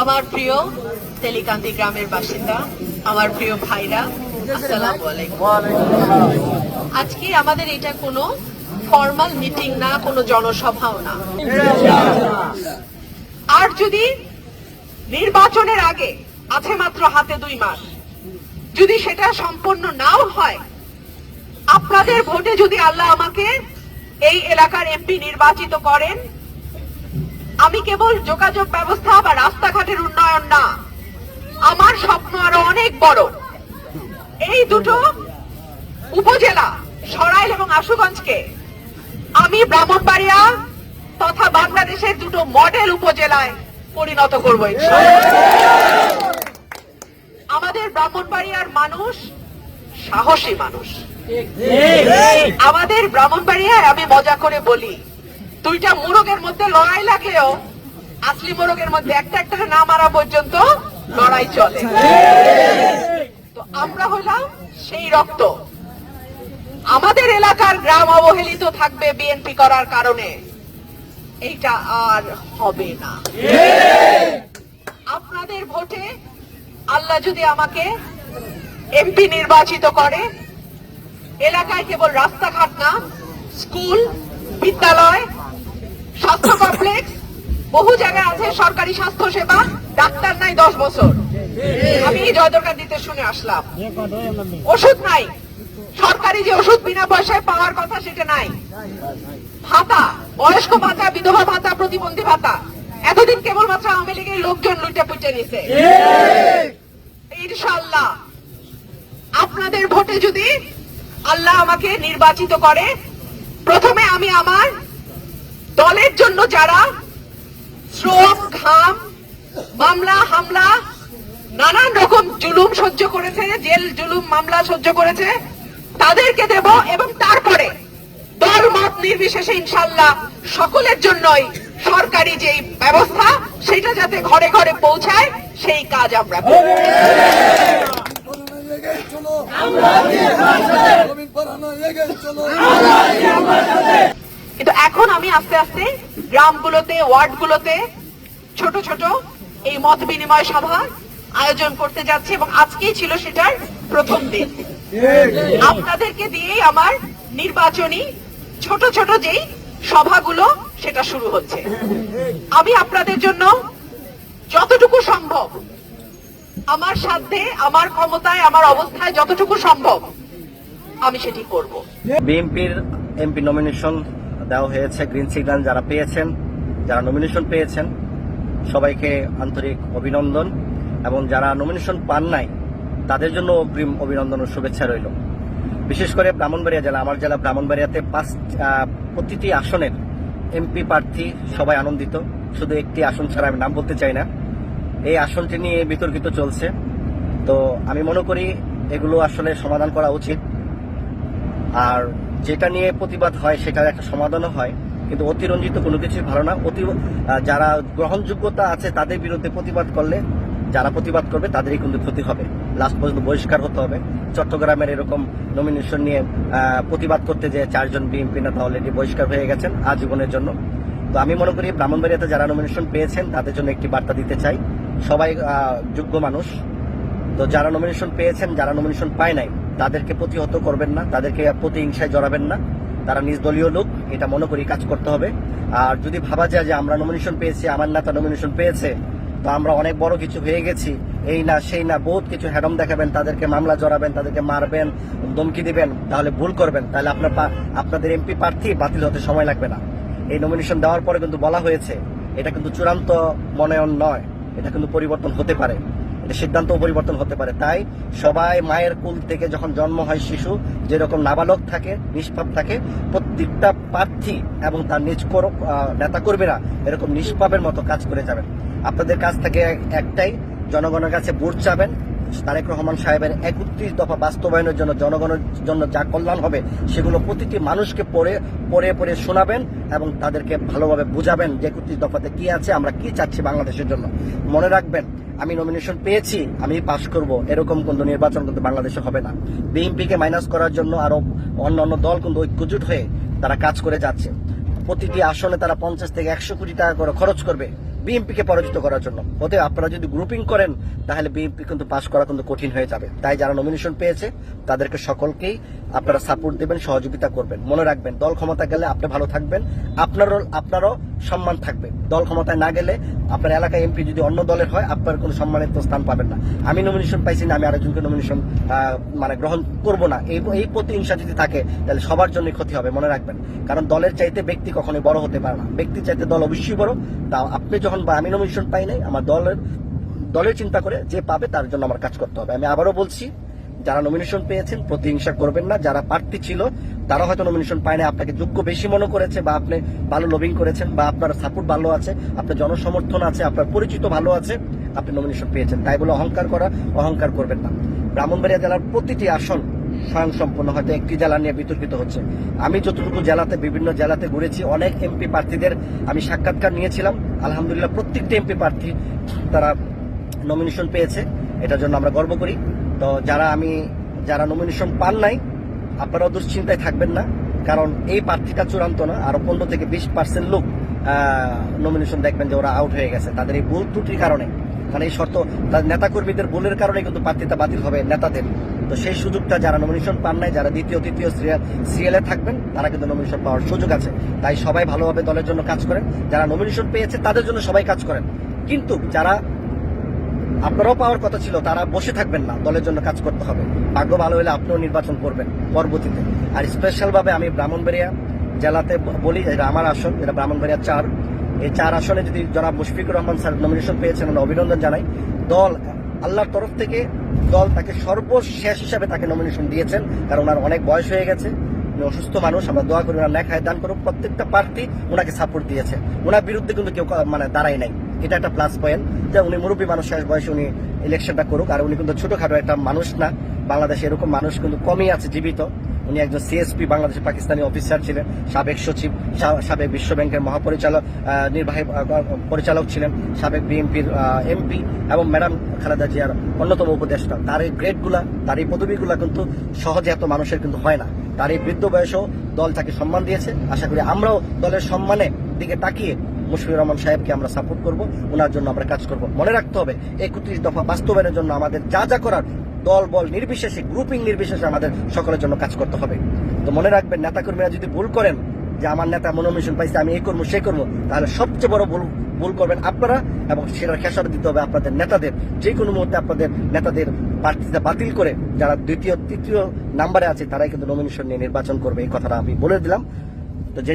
আমার প্রিয় গ্রামের বাসিন্দা, আমার প্রিয় ভাইরা আজকে আমাদের এটা কোনো ফর্মাল মিটিং না, কোনো জনসভাও না। আর যদি নির্বাচনের আগে আছে মাত্র হাতে দুই মাস, যদি সেটা সম্পন্ন নাও হয়, আপনাদের ভোটে যদি আল্লাহ আমাকে এই এলাকার এমপি নির্বাচিত করেন। আমি কেবল যোগাযোগ ব্যবস্থা বা রাস্তাঘাটের উন্নয়ন না, আমার স্বপ্ন আরও অনেক বড়। এই দুটো উপজেলা, সরাইল এবং আশুগঞ্জকে আমি ব্রাহ্মণবাড়িয়া তথা বাংলাদেশের দুটো মডেল উপজেলায় পরিণত করব আমাদের ব্রাহ্মণবাড়িয়ার মানুষ সাহসী মানুষ। আমাদের ব্রাহ্মণবাড়িয়ায় আমি মজা করে বলি, দুইটা মোরগের মধ্যে লড়াই লাগলেও আসলি মোরগের মধ্যে একটা একটা না মারা পর্যন্ত লড়াই চলে। তো আমরা হলাম সেই রক্ত। আমাদের এলাকার গ্রাম অবহেলিত থাকবে বিএনপি করার কারণে। এইটা আর হবে না। আপনাদের ভোটে আল্লাহ যদি আমাকে এমপি নির্বাচিত করে। এলাকায় কেবল রাস্তাঘাট না স্কুল বিদ্যালয় স্বাস্থ্য কমপ্লেক্স বহু জায়গায় আছে সরকারি স্বাস্থ্য সেবা ডাক্তার নাই দশ বছর। আমি জয়দরকার দিতে শুনে আসলাম। ওষুধ নাই। সরকারি যে ওষুধ বিনা পয়সায় পাওয়ার কথা সেটা নাই। ভাতা বয়স্ক ভাতা বিধবা ভাতা প্রতিবন্ধী ভাতা। এতদিন কেবলমাত্র আওয়ামী লীগের লোকজন লুটে পুটে নিছে ইনশাল্লাহ আপনাদের ভোটে যদি আল্লাহ আমাকে নির্বাচিত করে, প্রথমে আমি আমার দলের জন্য যারা শ্রম, ঘাম, মামলা, হামলা, নানান রকম জুলুম সহ্য করেছে, জেল, জুলুম, মামলা সহ্য করেছে, তাদেরকে দেব এবং তারপরে দল মত নির্বিশেষে ইনশাল্লাহ সকলের জন্যই সরকারি যেই ব্যবস্থা, সেটা যাতে ঘরে ঘরে পৌঁছায়, সেই কাজ আমরা কিন্তু এখন আমি আস্তে আস্তে গ্রামগুলোতে, ওয়ার্ডগুলোতে ছোট ছোট এই মত বিনিময় সভা আয়োজন করতে যাচ্ছি এবং আজকেই ছিল সেটার প্রথম দিন। আপনাদেরকে দিয়েই আমার নির্বাচনী ছোট ছোট যেই সভাগুলো সেটা শুরু হচ্ছে। আমি আপনাদের জন্য যতটুকু সম্ভব আমার সাধ্যে, আমার ক্ষমতায়, আমার অবস্থায় যতটুকু সম্ভব, আমি সেটি করব। বিএনপির এমপি নমিনেশন দেওয়া হয়েছে গ্রিন সিগন্যাল যারা পেয়েছেন, যারা নমিনেশন পেয়েছেন, সবাইকে আন্তরিক অভিনন্দন এবং যারা নমিনেশন পান নাই, তাদের জন্য অগ্রিম অভিনন্দন ও শুভেচ্ছা রইল। বিশেষ করে ব্রাহ্মণবাড়িয়া জেলা, আমার জেলা ব্রাহ্মণবাড়িয়াতে পাঁচ প্রতিটি আসনের এমপি প্রার্থী সবাই আনন্দিত। শুধু একটি আসন ছাড়া আমি নাম বলতে চাই না। এই আসনটি নিয়ে বিতর্কিত চলছে। তো আমি মনে করি এগুলো আসলে সমাধান করা উচিত। আর যেটা নিয়ে প্রতিবাদ হয় সেটার একটা সমাধানও হয়। কিন্তু অতিরঞ্জিত কোনো কিছুই ভালো না। অতি যারা গ্রহণযোগ্যতা আছে তাদের বিরুদ্ধে প্রতিবাদ করলে, যারা প্রতিবাদ করবে তাদেরই কিন্তু ক্ষতি হবে। লাস্ট পর্যন্ত বহিষ্কার হতে হবে। চট্টগ্রামের এরকম নমিনেশন নিয়ে প্রতিবাদ করতে যে চারজন বিএনপি নেতা অলরেডি বহিষ্কার হয়ে গেছেন আজীবনের জন্য। তো আমি মনে করি ব্রাহ্মণবাড়িয়াতে যারা নমিনেশন পেয়েছেন, তাদের জন্য একটি বার্তা দিতে চাই। সবাই যোগ্য মানুষ। তো যারা নমিনেশন পেয়েছেন, যারা নমিনেশন পায় নাই, তাদেরকে প্রতিহত করবেন না, তাদেরকে প্রতিহিংসায় জড়াবেন না। তারা নিজ দলীয় লোক, এটা মনে করি কাজ করতে হবে। আর যদি ভাবা যায় যে আমরা নমিনেশন পেয়েছি, আমার নেতা নমিনেশন পেয়েছে, তো আমরা অনেক বড় কিছু হয়ে গেছি, এই না, সেই না, বহুত কিছু হ্যাডম দেখাবেন, তাদেরকে মামলা জড়াবেন, তাদেরকে মারবেন, ধমকি দিবেন, তাহলে ভুল করবেন। তাহলে আপনার আপনাদের এমপি প্রার্থী বাতিল হতে সময় লাগবে না। এই নমিনেশন দেওয়ার পরে কিন্তু বলা হয়েছে এটা কিন্তু চূড়ান্ত মনোনয়ন নয় এটা কিন্তু পরিবর্তন হতে পারে। এটা সিদ্ধান্ত পরিবর্তন হতে পারে। তাই সবাই মায়ের কুল থেকে যখন জন্ম হয় শিশু যেরকম নাবালক থাকে নিষ্পাপ থাকে প্রত্যেকটা প্রার্থী এবং তার নিজ কর- আহ, নেতা কর্মীরা এরকম নিষ্পাপের মতো কাজ করে যাবেন। আপনাদের কাছ থেকে একটাই জনগণের কাছে ভোট চাবেন তারেক রহমান সাহেবের একত্রিশ দফা বাস্তবায়নের জন্য জনগণের জন্য যা কল্যাণ হবে, সেগুলো প্রতিটি মানুষকে পড়ে পড়ে পড়ে শোনাবেন এবং তাদেরকে ভালোভাবে বুঝাবেন যে একত্রিশ দফাতে কি আছে, আমরা কি চাচ্ছি বাংলাদেশের জন্য। মনে রাখবেন, আমি নমিনেশন পেয়েছি, আমি পাশ করব, এরকম কোন নির্বাচন কিন্তু বাংলাদেশে হবে না। বিএনপিকে মাইনাস করার জন্য আরও অন্য অন্য দল কিন্তু ঐক্যজুট হয়ে তারা কাজ করে যাচ্ছে। প্রতিটি আসনে তারা পঞ্চাশ থেকে একশো কোটি টাকা করে খরচ করবে। বিএনপিকে পরাজিত করার জন্য। অতএব আপনারা যদি গ্রুপিং করেন, তাহলে বিএনপি কিন্তু পাশ করা কিন্তু কঠিন হয়ে যাবে। তাই যারা নমিনেশন পেয়েছে, তাদেরকে সকলকেই আপনারা সাপোর্ট দেবেন, সহযোগিতা করবেন। মনে রাখবেন, দল ক্ষমতা গেলে আপনি ভালো থাকবেন আপনারও আপনারও সম্মান থাকবে। দল ক্ষমতায় না গেলে আপনার এলাকায় এমপি যদি অন্য দলের হয়, আপনার কোনো সম্মানের তো স্থান পাবেন না। আমি নমিনেশন পাইছি না, আমি আরেকজনকে নমিনেশন মানে গ্রহণ করব না। এই এই প্রতিহিংসা যদি থাকে, তাহলে সবার জন্য ক্ষতি হবে, মনে রাখবেন। কারণ দলের চাইতে ব্যক্তি কখনোই বড় হতে পারে না। ব্যক্তির চাইতে দল অবশ্যই বড় তা আপনি যখন বা আমি নমিনেশন পাই নাই, আমার দলের দলের চিন্তা করে যে পাবে তার জন্য আমার কাজ করতে হবে। আমি আবারও বলছি, যারা নমিনেশন পেয়েছেন, প্রতিহিংসা করবেন না। যারা প্রার্থী ছিল, তারা হয়তো নমিনেশন পায় না আপনাকে যোগ্য বেশি মনে করেছে বা আপনি ভালো লবিং করেছেন বা আপনার সাপোর্ট ভালো আছে, আপনার জনসমর্থন আছে, আপনার পরিচিত ভালো আছে, আপনি নমিনেশন পেয়েছেন। তাই বলে অহংকার করা, অহংকার করবেন না। ব্রাহ্মণবাড়িয়া জেলার প্রতিটি আসন স্বয়ং সম্পূর্ণ হয়তো একটি জেলা নিয়ে বিতর্কিত হচ্ছে। আমি যতটুকু জেলাতে, বিভিন্ন জেলাতে ঘুরেছি, অনেক এমপি প্রার্থীদের আমি সাক্ষাৎকার নিয়েছিলাম। আলহামদুলিল্লাহ প্রত্যেকটি এমপি প্রার্থী তারা নমিনেশন পেয়েছে। এটার জন্য আমরা গর্ব করি। তো যারা আমি, যারা নমিনেশন পান নাই, আপনারাও দুশ্চিন্তায় থাকবেন না। কারণ এই প্রার্থীটা চূড়ান্ত না। আরও পনেরো থেকে বিশ পার্সেন্ট লোক নমিনেশন দেখবেন যে ওরা আউট হয়ে গেছে। তাদের এই ভুল ত্রুটির কারণে। কারণ এই শর্ত নেতাকর্মীদের ভুলের কারণে কিন্তু প্রার্থীতা বাতিল হবে নেতাদের। তো সেই সুযোগটা যারা নমিনেশন পান নাই, যারা দ্বিতীয়, তৃতীয় সিরিয়ালে থাকবেন, তারা কিন্তু নমিনেশন পাওয়ার সুযোগ আছে। তাই সবাই ভালোভাবে দলের জন্য কাজ করেন। যারা নমিনেশন পেয়েছে, তাদের জন্য সবাই কাজ করেন। কিন্তু যারা আপনারাও পাওয়ার কথা ছিল, তারা বসে থাকবেন না। দলের জন্য কাজ করতে হবে। ভাগ্য ভালো হলে আপনিও নির্বাচন করবেন পরবর্তীতে। আর স্পেশাল ভাবে আমি ব্রাহ্মণবাড়িয়া জেলাতে বলি এটা আমার আসন এটা ব্রাহ্মণবাড়িয়া চার। এই চার আসনে যদি জনাব মুশফিকুর রহমান স্যার নমিনেশন পেয়েছেন আমরা অভিনন্দন জানাই। দল আল্লাহর তরফ থেকে দল তাকে সর্বশেষ হিসাবে তাকে নমিনেশন দিয়েছেন, কারণ ওনার অনেক বয়স হয়ে গেছে। উনি অসুস্থ মানুষ, আমরা দোয়া করি ওনার লেখায় দান করুক। প্রত্যেকটা প্রার্থী ওনাকে সাপোর্ট দিয়েছে। ওনার বিরুদ্ধে কিন্তু কেউ মানে দাঁড়ায় নাই। এটা একটা প্লাস পয়েন্ট যে উনি মুরব্বী মানুষ, শেষ বয়সে উনি ইলেকশনটা করুক, আর উনি কিন্তু ছোটখাটো একটা মানুষ না। বাংলাদেশে এরকম মানুষ কিন্তু কমই আছে জীবিত। উনি একজন সিএসপি বাংলাদেশে পাকিস্তানি অফিসার ছিলেন, সাবেক সচিব সাবেক বিশ্ব ব্যাংকের মহাপরিচালক নির্বাহী পরিচালক ছিলেন, সাবেক বিএনপির এমপি এবং ম্যাডাম খালেদা জিয়ার অন্যতম উপদেষ্টা। তার এই গ্রেডগুলা, তার এই পদবিগুলা কিন্তু সহজে এত মানুষের কিন্তু হয় না। তার এই বৃদ্ধ বয়সেও দল তাকে সম্মান দিয়েছে। আশা করি আমরাও দলের সম্মানে দিকে তাকিয়ে মুশফিকুর রহমান সাহেবকে আমরা সাপোর্ট করব ওনার জন্য আমরা কাজ করব। মনে রাখতে হবে, একত্রিশ দফা বাস্তবায়নের জন্য আমাদের যা যা করার দল, বল নির্বিশেষে গ্রুপিং নির্বিশেষে আমাদের সকলের জন্য কাজ করতে হবে। তো মনে রাখবেন, নেতাকর্মীরা যদি ভুল করেন, যে আমার নেতা মনোমিশন পাইছে, আমি এই করব, সে করব, তাহলে সবচেয়ে বড় ভুল ভুল করবেন আপনারা এবং সেটার খেসারত দিতে হবে আপনাদের নেতাদের। যে কোনো মুহূর্তে আপনাদের নেতাদের প্রার্থীতা বাতিল করে, যারা দ্বিতীয়, তৃতীয় নাম্বারে আছে, তারাই কিন্তু নমিনেশন নিয়ে নির্বাচন করবে, এই কথাটা আমি বলে দিলাম। তো যে